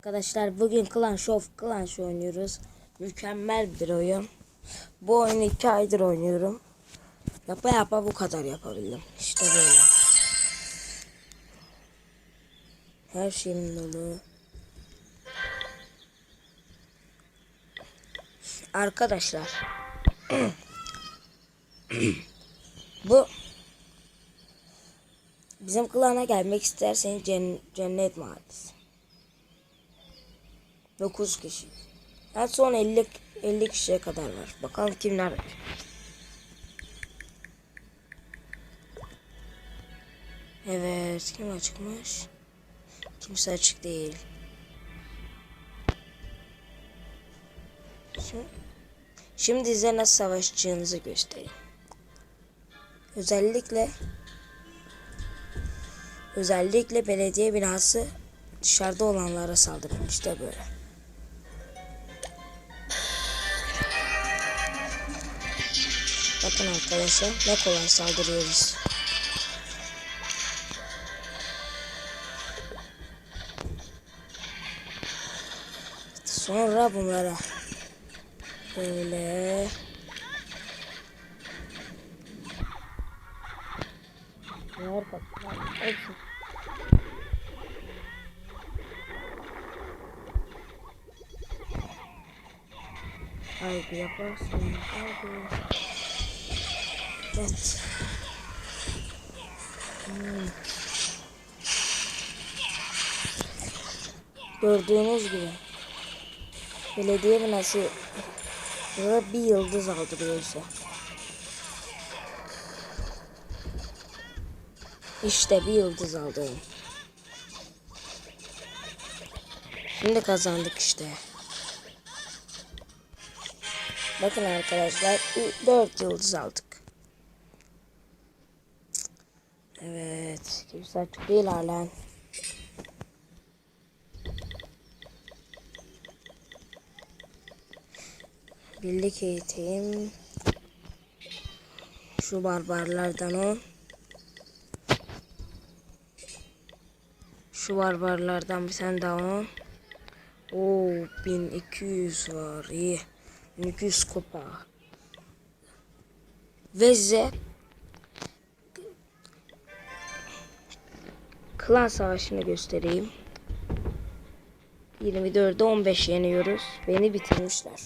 Arkadaşlar bugün Clash of Clans oynuyoruz. Mükemmel bir oyun. Bu oyunu iki aydır oynuyorum. Yapa yapa bu kadar yapabildim. İşte böyle. Her şeyim dolu. Arkadaşlar. bu bizim klana gelmek isterseniz cen- cennet mahallesi. 9 kişi. En son 50 50 kişiye kadar var. Bakalım kimler. Evet, kim açıkmış? Kimse açık değil. Şimdi, şimdi size nasıl savaşacağınızı göstereyim. Özellikle özellikle belediye binası dışarıda olanlara saldırın. İşte böyle. Bakın arkadaşlar ne kolay saldırıyoruz. Sonra bunlara böyle. Hepsi. Haydi yaparsın. Haydi. Evet. Gördüğünüz gibi belediye binası burada bir yıldız aldırıyor bize. İşte bir yıldız aldım. Şimdi kazandık işte. Bakın arkadaşlar 4 yıldız aldık. Evet. Kimse açık değil hala. Birlik eğitim. Şu barbarlardan o. Şu barbarlardan bir tane daha o. Oo 1200 var iyi. 1200 kupa. Ve size klan savaşını göstereyim. 24'de 15 yeniyoruz. Beni bitirmişler.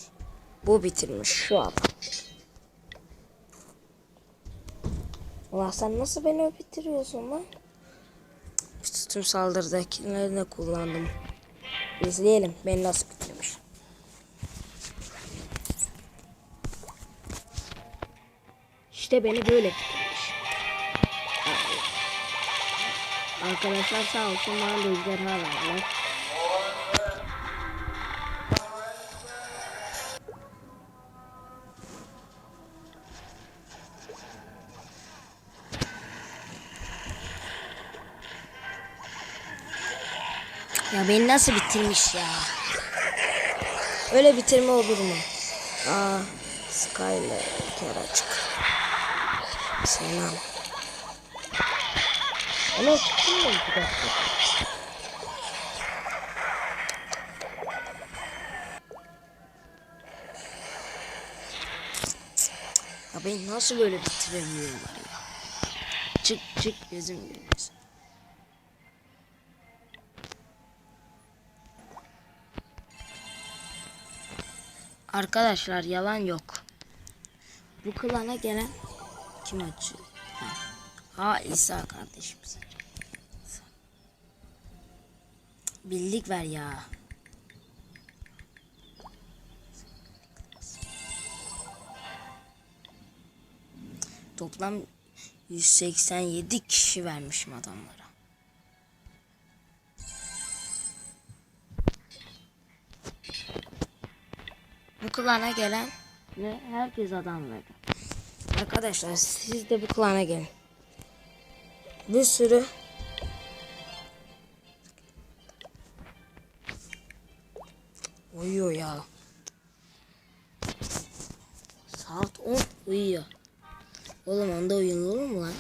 Bu bitirmiş şu an. Ulan sen nasıl beni bitiriyorsun lan? İşte tüm saldırıdakileri de kullandım. İzleyelim beni nasıl bitirmiş. İşte beni böyle bitirmiş. Arkadaşlar sağ olsun bana da ejderha verdiler. Ya beni nasıl bitirmiş ya? Öyle bitirme olur mu? Aa, Skyler kere açık. Selam. Ama çıktın mı bir dakika? Ya beni nasıl böyle bitiremiyorlar ya? Çık çık gözüm görmesin. Arkadaşlar yalan yok. Bu klana gelen kim açıyor? Ha, İsa kardeşimiz. Birlik ver ya. Toplam 187 kişi vermişim adamlara. Bu klana gelen ve herkes adam verdi. Arkadaşlar siz de bu klana gelin. Bir sürü uyuyor ya. Saat 10 uyuyor. Oğlum onda uyun olur mu lan?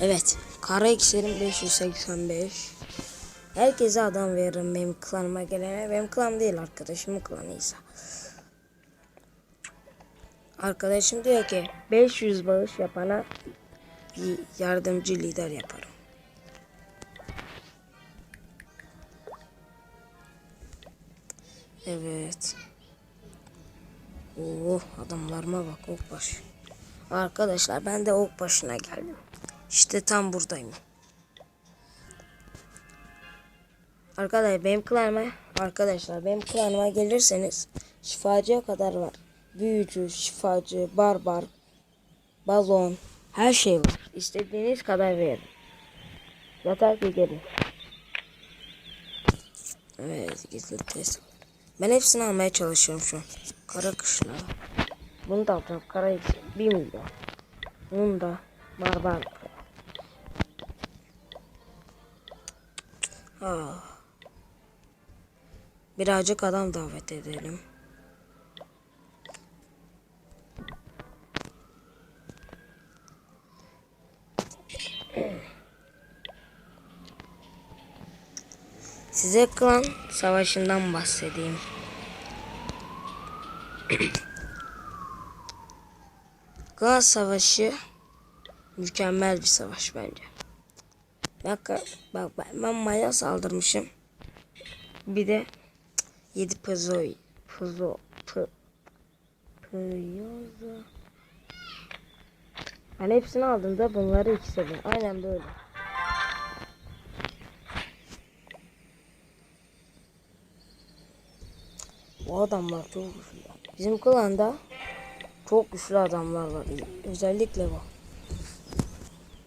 Evet. Kara iksirim 585. Herkese adam veririm benim klanıma gelene. Benim klanım değil arkadaşımın klanıysa. Arkadaşım diyor ki 500 bağış yapana bir yardımcı lider yaparım. Evet. Oo adamlarıma bak okbaş. Arkadaşlar ben de ok başına geldim. İşte tam buradayım. Arkadaşlar benim klanıma arkadaşlar benim klanıma gelirseniz şifacıya kadar var. Büyücü, şifacı, barbar, balon her şey var. İstediğiniz kadar verin. Yeter ki gelin. Evet gizli test. Ben hepsini almaya çalışıyorum şu an. Kara kışla. Bunu da alacağım. Kara iksir. 1 milyon. Bunu da barbar. Ah. Birazcık adam davet edelim. Size klan savaşından bahsedeyim. klan savaşı mükemmel bir savaş bence. Bak bak ben, ben Maya saldırmışım. Bir de 7 pızo pızo pı pıyoza. Ben hepsini aldığımda bunları ikisi de. Aynen böyle. Adamlar çok güçlü. Bizim klanda çok güçlü adamlar var. Özellikle bu.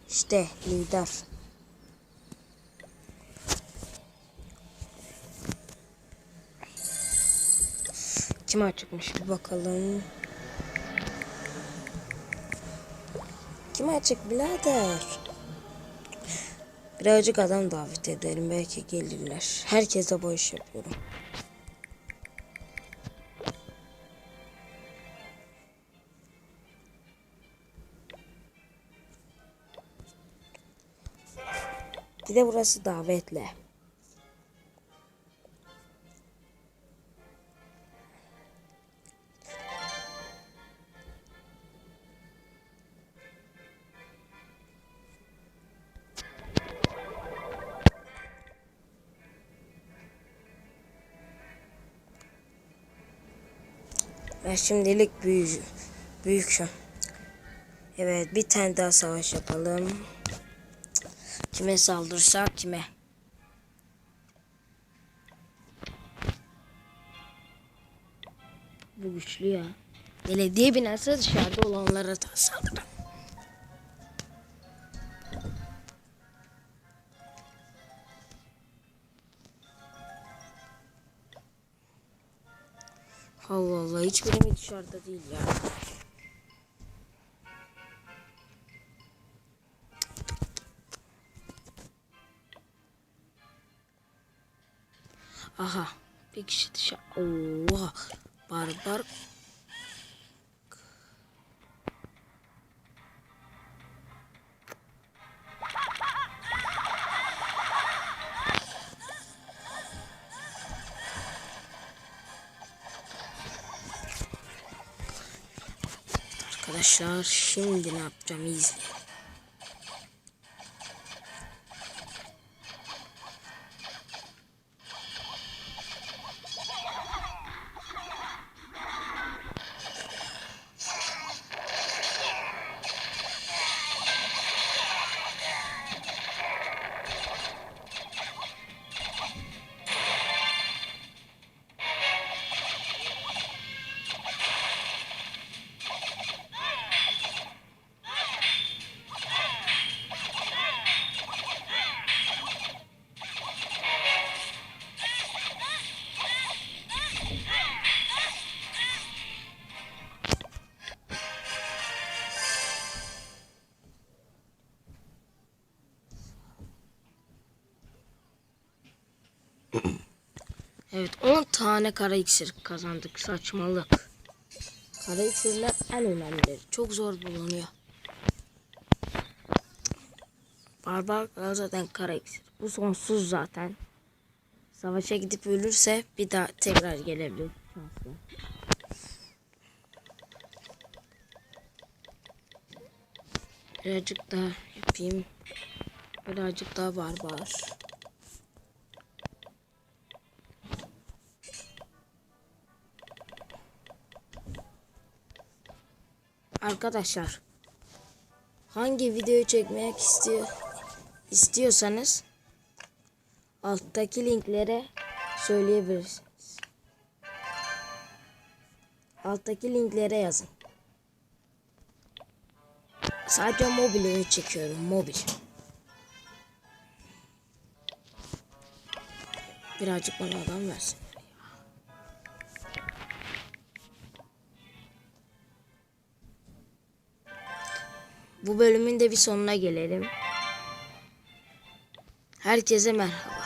İşte lider. Kim açıkmış bir bakalım. Kim açık birader? Birazcık adam davet edelim belki gelirler. Herkese bu iş yapıyorum. Bir de burası davetle. Ben şimdilik büyük büyüküm. Evet bir tane daha savaş yapalım. Kime saldırsak kime? Bu güçlü ya. Belediye binası dışarıda olanlara da saldırın. Allah Allah hiçbiri mi dışarıda değil ya. Aha bir kişi dışarı. Oha barbar. Arkadaşlar şimdi ne yapacağım izleyin. Evet 10 tane kara iksir kazandık. Saçmalık. Kara iksirler en önemlileri. Çok zor bulunuyor. Barbar zaten kara iksir. Bu sonsuz zaten. Savaşa gidip ölürse bir daha tekrar gelebilir. Şanslı. Birazcık daha yapayım. Birazcık daha barbar. Arkadaşlar hangi videoyu çekmek istiyor istiyorsanız alttaki linklere söyleyebilirsiniz. Alttaki linklere yazın. Sadece mobilini çekiyorum. Mobil. Birazcık bana adam versin. Bu bölümün de bir sonuna gelelim. Herkese merhaba.